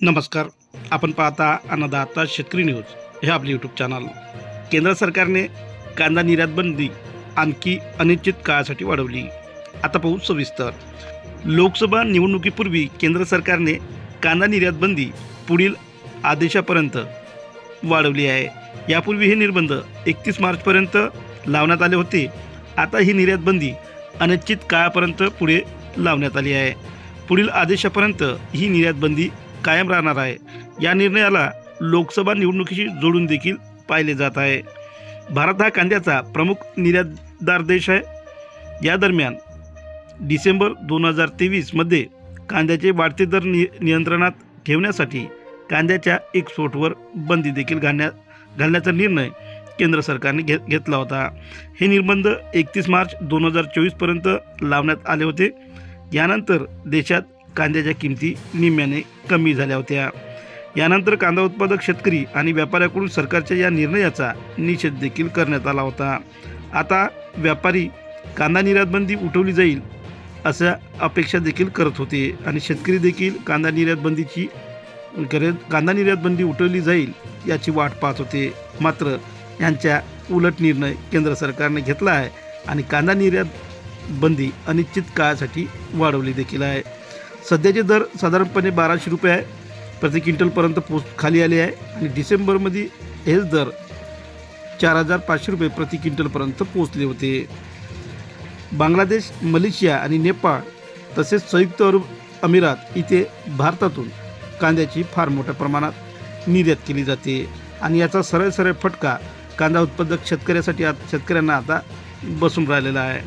नमस्कार. आपण पाहता अन्नदाता शेतकरी न्यूज हे आपले यूट्यूब चॅनल केंद्र सरकारने कांदा निर्यात बंदी आणखी अनिश्चित काळासाठी वाढवली. आता पाहू सविस्तर. लोकसभा निवडणुकीपूर्वी केंद्र सरकारने कांदा निर्यात बंदी पुढील आदेशापर्यंत वाढवली आहे. यापूर्वी हे निर्बंध एकतीस मार्चपर्यंत लावण्यात आले होते. आता ही निर्यात बंदी अनिश्चित काळापर्यंत पुढे लावण्यात आली आहे. पुढील आदेशापर्यंत ही निर्यात बंदी कायम राहणार आहे. या निर्णयाला लोकसभा निवडणुकीशी जोडून देखील पाहिले जात आहे. भारत हा कांद्याचा प्रमुख निर्यातदार देश आहे. या दरम्यान डिसेंबर दोन हजार तेवीसमध्ये कांद्याचे वाढते दर नि नियंत्रणात ठेवण्यासाठी कांद्याच्या एक्सपोर्टवर बंदी देखील घालण्या घालण्याचा निर्णय केंद्र सरकारने घे घेतला होता. हे निर्बंध एकतीस मार्च दोन हजार चोवीसपर्यंत लावण्यात आले होते. यानंतर देशात कांद्याच्या किमती निम्म्याने कमी झाल्या होत्या. यानंतर कांदा उत्पादक शेतकरी आणि व्यापाऱ्याकडून सरकारच्या या निर्णयाचा निषेध देखील करण्यात आला होता. आता व्यापारी कांदा निर्यात बंदी उठवली जाईल अशा अपेक्षा देखील करत होते आणि शेतकरी देखील कांदा निर्यात बंदीची कांदा निर्यात बंदी उठवली जाईल याची वाट पाहत होते. मात्र यांच्या उलट निर्णय केंद्र सरकारने घेतला आहे आणि कांदा निर्यात बंदी अनिश्चित काळासाठी वाढवली देखील आहे. सध्याचे दर साधारणपणे बाराशे रुपये आहे. प्रति क्विंटलपर्यंत पोच खाली आले आहे. आणि डिसेंबरमध्ये हेच दर चार हजार पाचशे रुपये प्रति क्विंटलपर्यंत पोचले होते. बांगलादेश मलेशिया आणि नेपाळ तसेच संयुक्त अरब अमिरात इथे भारतातून कांद्याची फार मोठ्या प्रमाणात निर्यात केली जाते. आणि याचा सरळ सरळ फटका कांदा उत्पादक शेतकऱ्यासाठी आत शेतकऱ्यांना आता बसून राहिलेला आहे.